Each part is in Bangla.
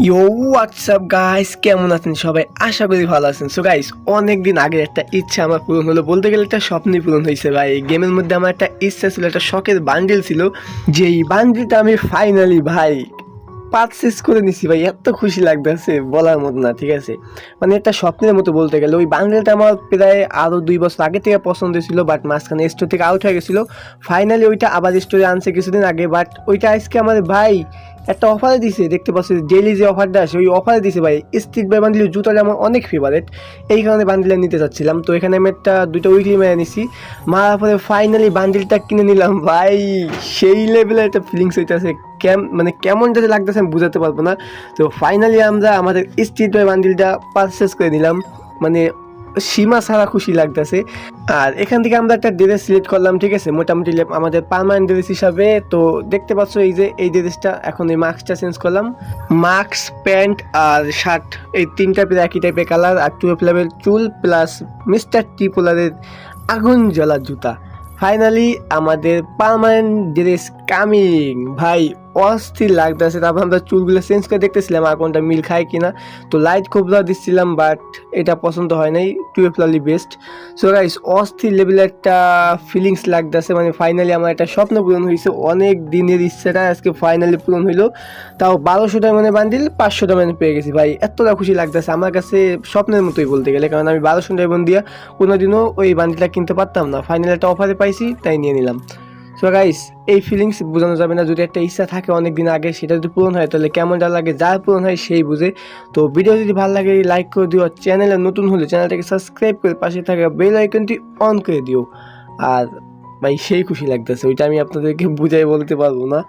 ইয়ো হোয়াটসঅ্যাপ গাইস কেমন আছেন সবাই? আশা করি ভালো আছেন। সো গাইস অনেক দিন আগে একটা ইচ্ছা আমার পূরণ হলো। বলতে গেলে একটা স্বপ্নই পূরণ হয়েছে, ভাই। গেমের মধ্যে আমার একটা ইচ্ছা ছিল, একটা শখের বান্ডিল ছিল। যে এই বান্ডিলটা আমি ফাইনালি ভাই পারচেস করে নিছি ভাই, এত খুশি লাগতেছে, বলার মতো না, ঠিক আছে? মানে একটা স্বপ্নের মতো বলতে গেলে, ওই বান্ডেলটা আমার প্রায় আরও দুই বছর আগে থেকে পছন্দ ছিল বাট মাঝখানে স্টোর থেকে আউট হয়ে গেছিল। ফাইনালি ওইটা আবার স্টোরে আনছে কিছুদিন আগে বাট ওইটা আজকে আমার ভাই একটা অফারে দিছে, দেখতে পাচ্ছি ডেইলি যে অফারটা আসে, ওই অফারে দিছে ভাই স্ট্রিট বাই বান্ডিল জুতাটা আমার অনেক ফেভারেট এই কারণে বান্ডিলটা নিতে চাচ্ছিলাম, তো এখানে আমি একটা দুটো উইকলি মেরে নিছি। মারার পরে ফাইনালি বান্ডিলটা কিনে নিলাম, ভাই, সেই লেভেলের একটা ফিলিংস হইতেছে কেম মানে কেমন যাতে লাগতেছে আমি বুঝাতে পারব না। তো ফাইনালি আমরা আমাদের স্ট্রিট বাই বান্ডিলটা পারচেস করে নিলাম। মানে সীমা ছাড়া খুশি লাগতেছে। আর এখান থেকে আমরা একটা ড্রেস সিলেক্ট করলাম, ঠিক আছে? মোটামুটি আমাদের পার্মানেন্ট ড্রেস হিসাবে। তো দেখতে পাচ্ছ এই যে, এই ড্রেসটা এখন এই মাস্কটা চেঞ্জ করলাম। মাস্ক প্যান্ট আর শার্ট এই তিনটা প্রায় একই টাইপের কালার আর টুয়েলভ লেভেল চুল প্লাস মিস্টার টি পোলারের আগুন জ্বলা জুতা। ফাইনালি আমাদের পার্মানেন্ট ড্রেস কামিং ভাই। অস্থির লাগতেছে। তারপর আমরা চুলগুলো চেঞ্জ করে দেখতেছিলাম আর কোনটা মিল খায় কিনা। তো লাইট খুব কোবরা দিচ্ছিলাম বাট এটা পছন্দ হয় নাই। টুয়েলভ লালি বেস্ট সো গাইস অস্থির লেভেলের একটা ফিলিংস লাগতেছে। মানে ফাইনালি আমার একটা স্বপ্ন পূরণ হয়েছে। অনেক দিনের ইচ্ছাটা আজকে ফাইনালি পূরণ হইল। তাও বারোশো টাকা মানে বান্ডিল, পাঁচশো টাকা মানে পেয়ে গেছি। ভাই, এতটা খুশি লাগতেছে। আমার কাছে স্বপ্নের মতোই বলতে গেলে। কারণ আমি বারোশো টাকা দিয়ে কোনোদিনও ওই বান্ডিলটা কিনতে পারতাম না। ফাইনালি একটা অফারে পাইছি, তাই নিয়ে নিলাম। সো গাইস এই ফিলিংস বোঝানো যাবে না। যদি একটা ইচ্ছা থাকে অনেক দিন আগে, সেটা যদি পূরণ হয়, তাহলে কেমনটা লাগে যার পূরণ হয় সেই বুঝে। তো ভিডিও যদি ভালো লাগে লাইক করে দিও। চ্যানেলে নতুন হলে চ্যানেলটাকে সাবস্ক্রাইব করে পাশে থাকা বেল আইকনটি অন করে দিও। আর ভাই, সেই খুশি লাগতেছে। ওইটা আমি আপনাদেরকে বুঝাই বলতে পারব না।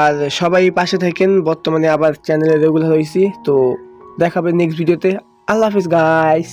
আর সবাই পাশে থাকেন। বর্তমানে আবার চ্যানেলে রেগুলার হয়েছি। তো দেখাবে নেক্সট ভিডিওতে আল্লাহ হাফিজ গাইস